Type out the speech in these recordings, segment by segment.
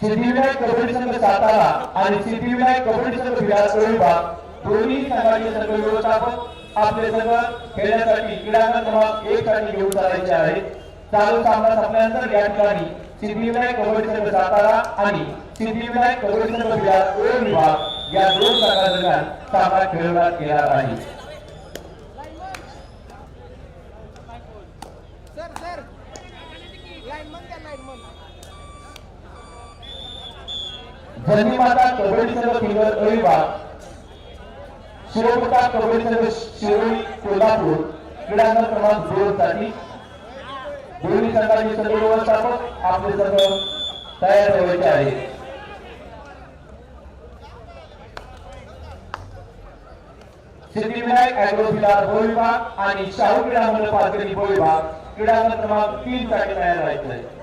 सिद्धिविनायक कबड्डी संघ सातारा आणि सिद्धिविनायक कबड्डी संघ विरार विभाग दोन्ही संघाचे संघ व्यवस्थापक आपले संघ खेळण्यासाठी क्रीडांगण क्रमांक एक साठी घेऊन चालायचे आहेत. चालू सामना संपल्यानंतर या ठिकाणी सिद्धिविनायक कबड्डी संघ सातारा आणि सिद्धिविनायक कबड्डी संघ विरार विभाग या दोन संघादरम्यान सामना खेळवण्यात येणार आहे. जन्मीमाता कबड्डी संघ फिंगर विभाग शिरोपटा कबड्डी संघ शिरोळी कोल्हापूर क्रीडांगण क्रमांक दोन साठी दोन्ही संघाचे सर्व व्यवस्थापक आपले सर्व तयार ठेवायचे आहे सिद्धिविनायक अॅग्रो विभाग विभाग आणि शाहू क्रीडांगण पालकरी विभाग क्रीडांगण क्रमांक तीन साठी तयार राहायचं आहे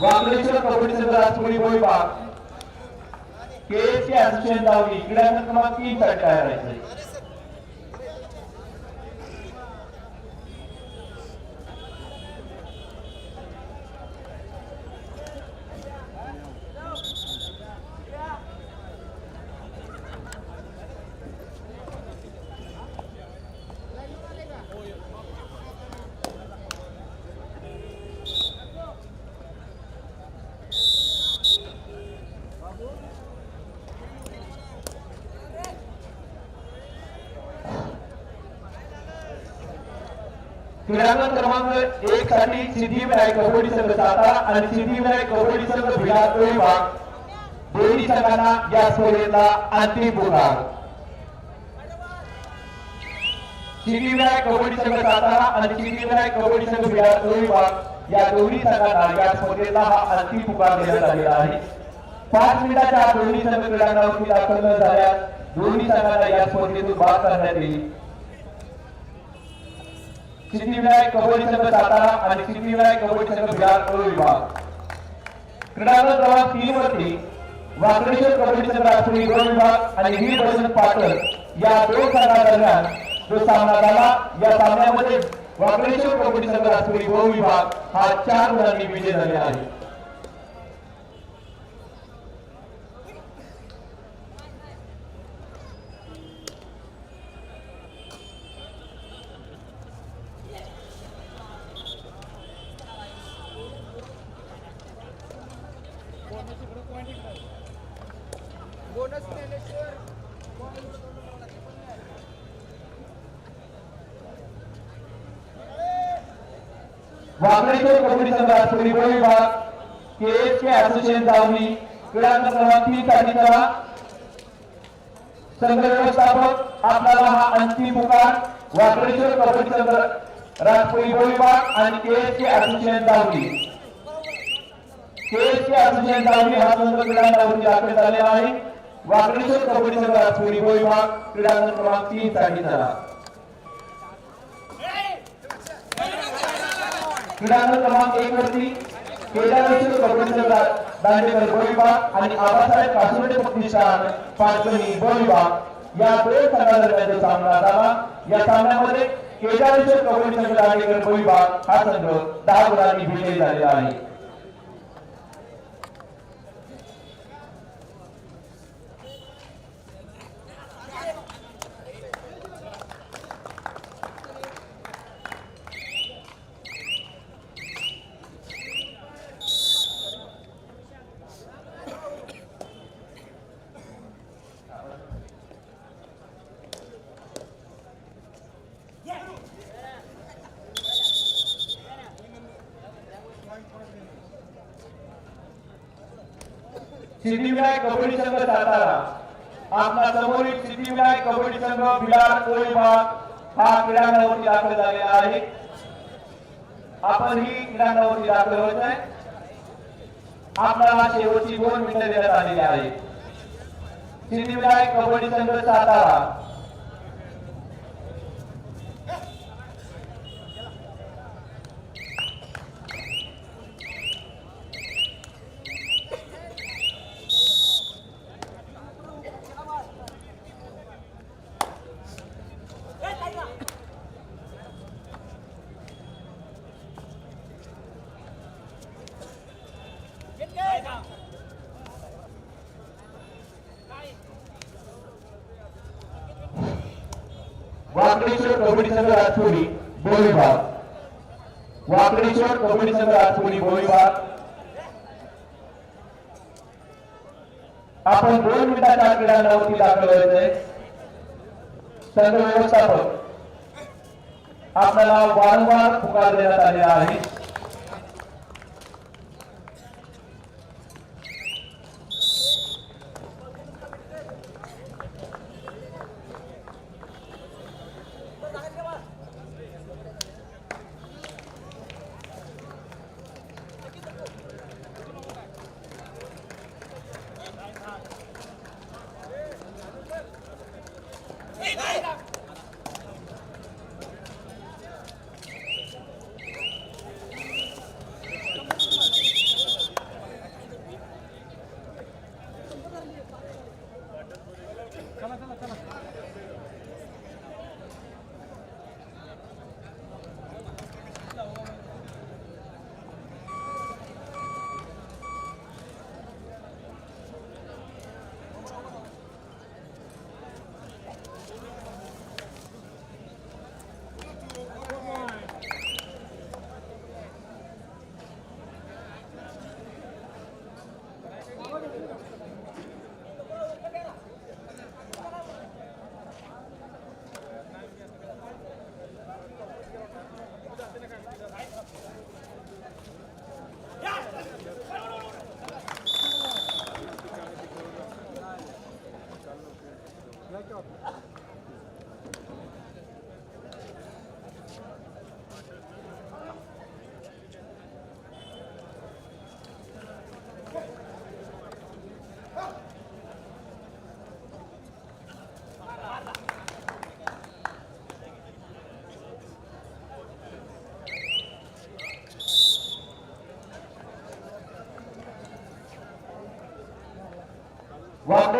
वाकडेश्वर कबड्डी संघ राजपुरी विभाग केएससी असोसिएशन लावली क्रीडा क्रमांक तीन साठी तयार राहायचे क्रीडांगण क्रमांक एक साठी सिद्धिविनायक कबड्डी संघ सातारा आणि सिद्धिविनायक कबड्डी संघ विरार विभाग. दोन्ही संघांना या स्पर्धेचा अंतिम पुकार सिद्धिविनायक कबड्डी संघ सातारा आणि सिद्धिविनायक कबड्डी संघ विरार विभाग या दोन्ही संघांना या स्पर्धेचा हा अंतिम पुकार देण्यात आलेला आहे. पाच मिनिटाच्या दोन्ही संघ क्रीडांगणावरती दाखल न झाल्यास दोन्ही संघांना या स्पर्धेतून बाद करण्यात येईल. सिद्धिविनायक कबड्डी संघ सातारा आणि सिद्धिविनायक कबड्डी संघ विरार विभाग. क्रीडांगण क्रमांक तीन वरती वाकडेश्वर कबड्डी संघ राष्ट्रीय गृह विभाग आणि वीर बजरंग पाटण या दोन संघादरम्यान जो सामना झाला या सामन्यामध्ये वाकडेश्वर कबड्डी संघ राष्ट्रीय गृह विभाग हा चार गुणांनी विजय झालेला आहे बोनस ज्ञानेश्वर वाकडेश्वर कबड्डी संघ राष्ट्रीय गृह विभाग केएसके असोसिएशन दावणी क्रीडांगण क्रमांक तीन साठी करा. संघ व्यवस्थापक आपल्याला हा अंतिम पुकार वाकडेश्वर कबड्डी संघ राष्ट्रीय गृह विभाग आणि KSK association Davani. KSK Abhishek Davani हा संघ क्रीडांगणावरती दाखल झालेला आहे. वाकडेश्वर कबड्डी संघ राष्ट्रीय गृह क्रीडांगण क्रमांक तीन साठी करा. क्रीडांगण क्रमांक एक वरती केदारेश्वर कबड्डी संघ दांडेकर ब आणि आबासाहेब कासुर्डे प्रतिष्ठान पाचगणी ब या दोन संघादरम्यान सामना झाला. या सामन्यामध्ये केदारेश्वर कबड्डी संघ दांडेकर ब हा संघ दहा गुणांनी विजयी झालेला आहे सिद्धिविनायक कबड्डी संघ सातारा आपला समोरील सिद्धिविनायक कबड्डी संघ बिलार कोळी भाग हा क्रीडांगणावरती दाखल झालेला आहे. आपण ही क्रीडांगणावरती दाखल होत आहे आपल्याला शेवटची दोन मिनिटं देण्यात आलेली आहे सिद्धिविनायक कबड्डी संघ सातारा. वाकडेश्वर कबड्डी संघ राजपुरी ब विभाग वाकडेश्वर कबड्डी संघ राजपुरी ब विभाग आपण दोन मिनिटाच्या आत क्रीडांगणावरती दाखल व्हायचंय. संघ व्यवस्थापक. आपल्याला वारंवार पुकार देण्यात आलेला आहे.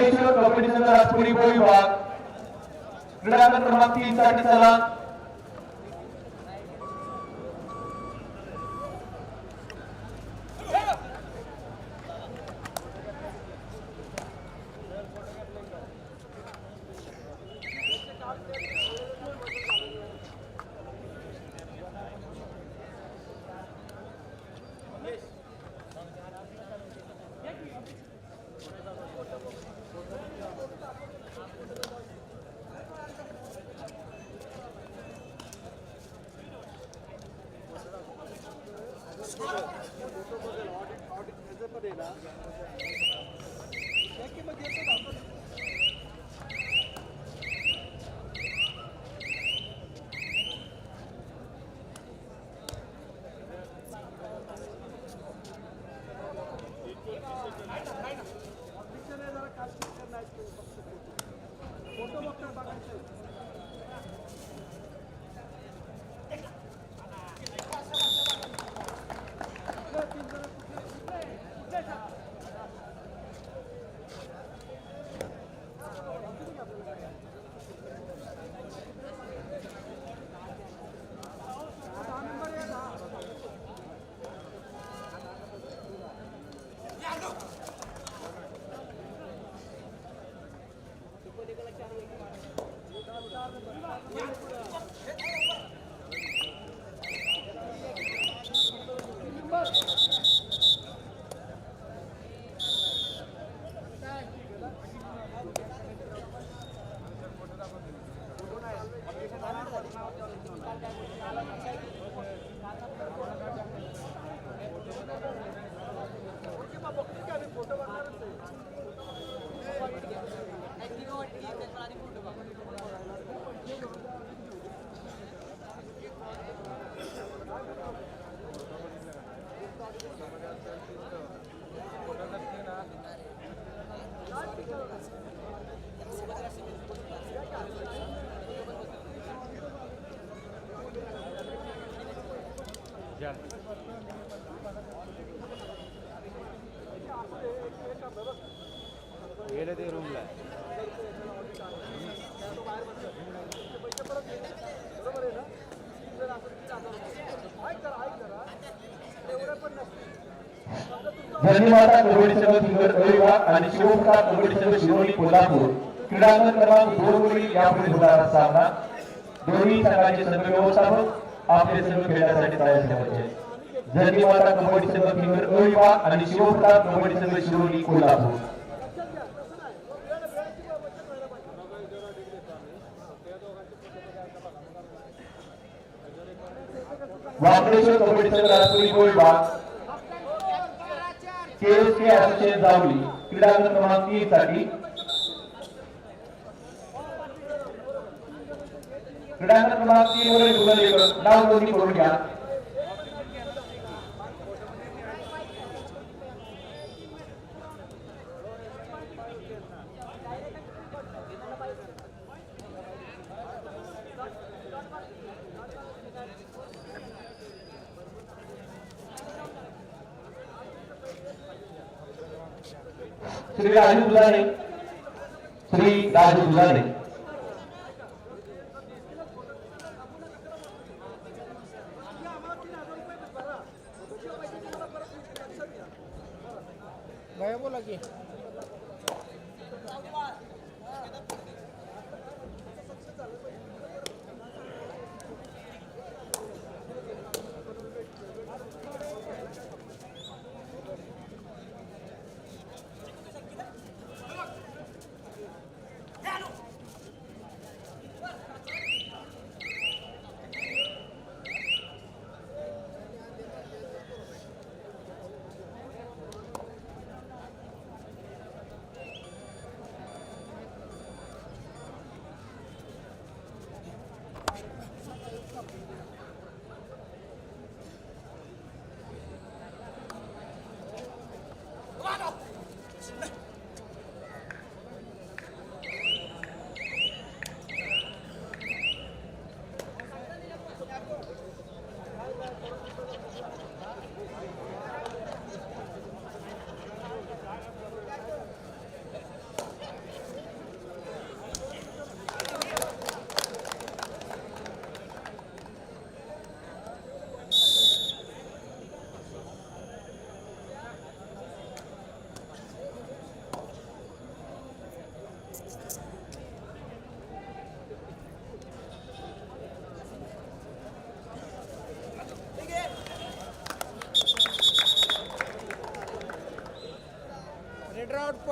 वाकडेश्वर कबड्डी संघ राजपुरी विभाग क्रीडांगण क्रमांक तीन साठी चला. गेले ते रूमला धन्यवाद सिंगर आणि शिवप्रसाद कबड्डी शिरोली कोल्हापूर. क्रीडांगण क्रमांक दोन वरील यापुढे होणारा सामना. दोन्ही संघाचे संघ व्यवस्थापक आपले संघ खेळण्यासाठी तयार ठेवायचे. जर्नी माता कबड्डी संघ फिंगर अ आणि शिवप्रताप कबड्डी संघ शिरोली कोल्हापूर. वाकडेश्वर कबड्डी संघ राजपुरी क केएसके असोसिएशन जावली. क्रीडांगण क्रमांक तीन साठी क्रीडांगण क्रमांक तीन वरील गुगल नाव नोंदणी करून घ्या श्री राजू दुलाने श्री राजू दुलाने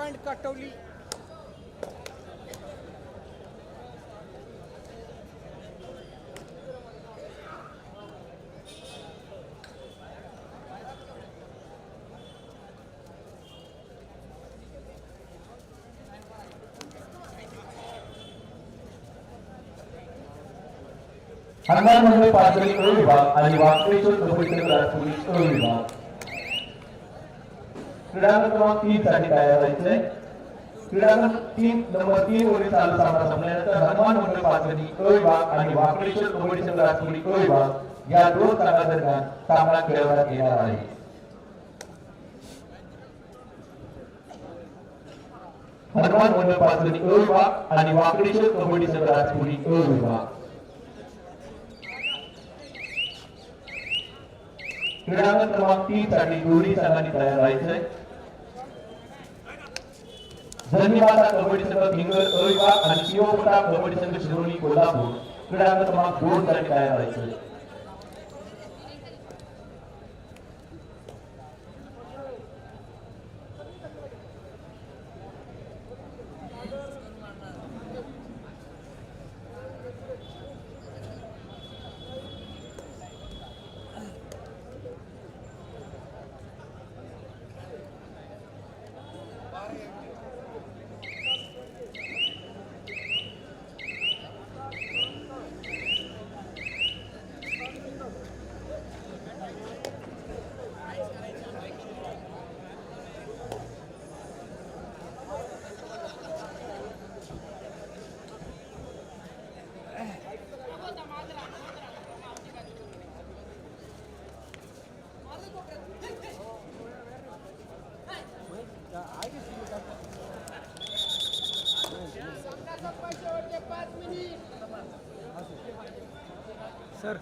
पॉइंट कटवली. हनुमान मंडळ पाचगणी विभाग आणि वाकडेश्वर कबड्डी विभाग. क्रीडांगण क्रमांक तीन साठी तयार व्हायचंय. क्रीडांगण तीन नंबर तीन वरील चालू सामना संपल्यानंतर हनुमान मंडळ पाचगणी क विभाग आणि वाकडेश्वर कबड्डी संघ राजपुरी अ विभाग या दोन संघादरम्यान सामना खेळवण्यात येणार आहे. हनुमान मंडळ पाचगणी अ विभाग आणि वाकडेश्वर कबड्डी संघ राजपुरी अ विभाग क्रीडांगण क्रमांक तीन साठी दोन्ही संघांनी तयार व्हायचंय. धनी कबड्डी संघ भिंगर अविभाग आणि शिवपुरा कबड्डी संघ शिरोली कोल्हापूर. क्रीडांगण क्रमांक दोन साठी तयार व्हायचंय सर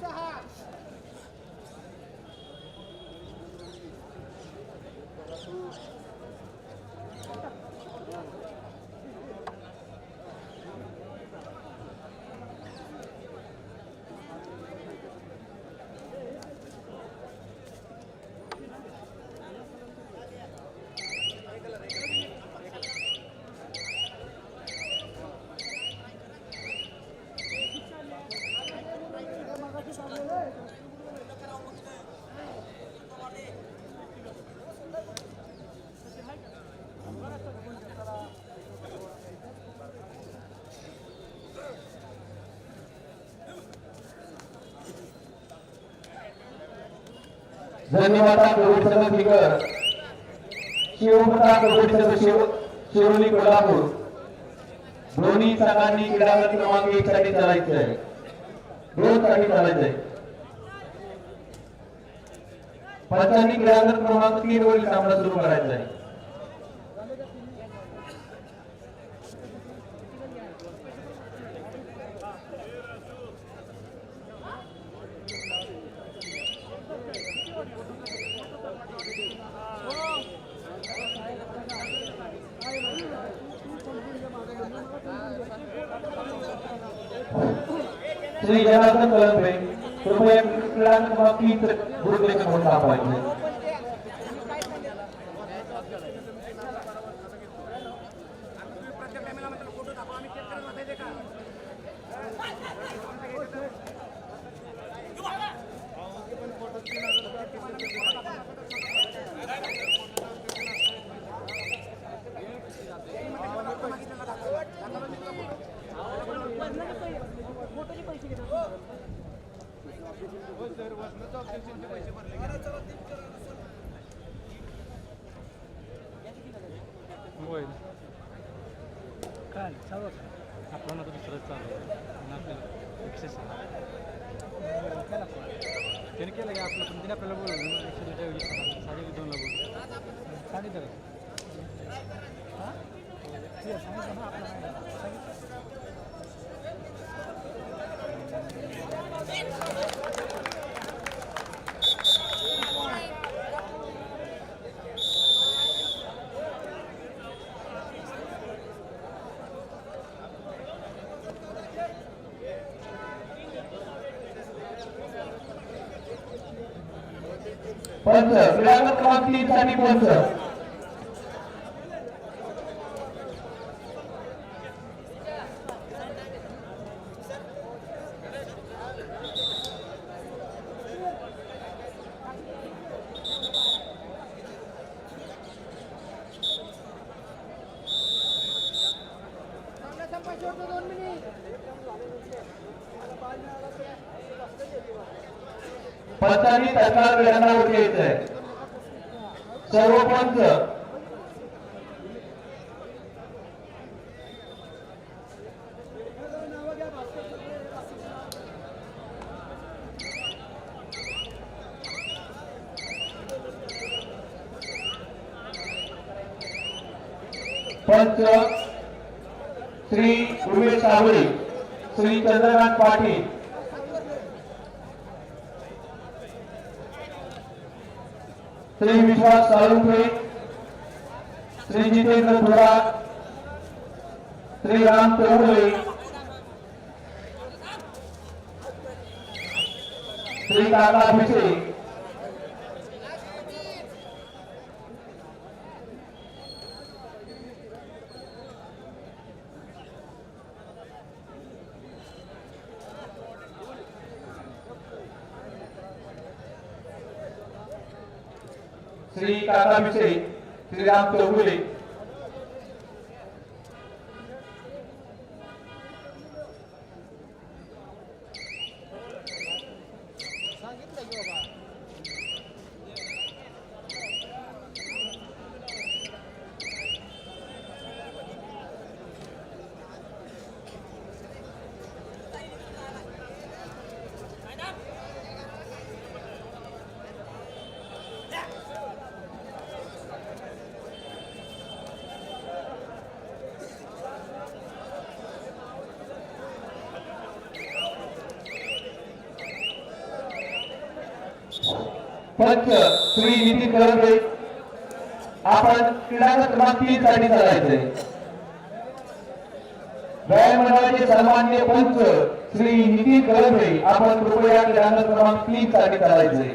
सहा जन्ममाता कबड्डी संघ फिगर शिवमाता कबड्डी शिव शिवली कोल्हापूर. दोन्ही संघांनी क्रीडांगण क्रमांक एक साठी चालायचं आहे. दोन साठी चालायचं आहे. पंचांनी क्रीडांगण क्रमांक तीन वरील सामना सुरू करायचा आहे. श्री जनार्दन कलंबे कृपया क्रीडांगण गुरुदेव म्हणून दाखवायचे होय. काय? चालू आपलं ना चालू आणि आपल्याला एकशे सहा. त्याने केलं की आपलं? पण तिने आपल्याला बोलवलं ना एकशे दुसऱ्या वेळी साडे दोनला बोलवलं? साडे दर. पंच क्रीडांगण क्रमांक तीन साठी पंच पंचांनी तत्काळ घ्यायचं आहे सर्व पंच पंच. श्री उमेश सावळी. श्री चंद्रकांत पाटील. श्री विश्वास साळुंखे श्री जितेंद्र थोरात श्री राम चौगुले श्री काका भिसे श्री काका भिसे श्री राम चौगुले. पंच श्री नितीन करंदे आपण क्रीडांगण क्रमांक तीन साठी चालायचंय व्यायामंडळाचे सन्मान्य पंच श्री नितीन करंदे आपण कृपया क्रीडांगण क्रमांक तीन साठी चालायचंय.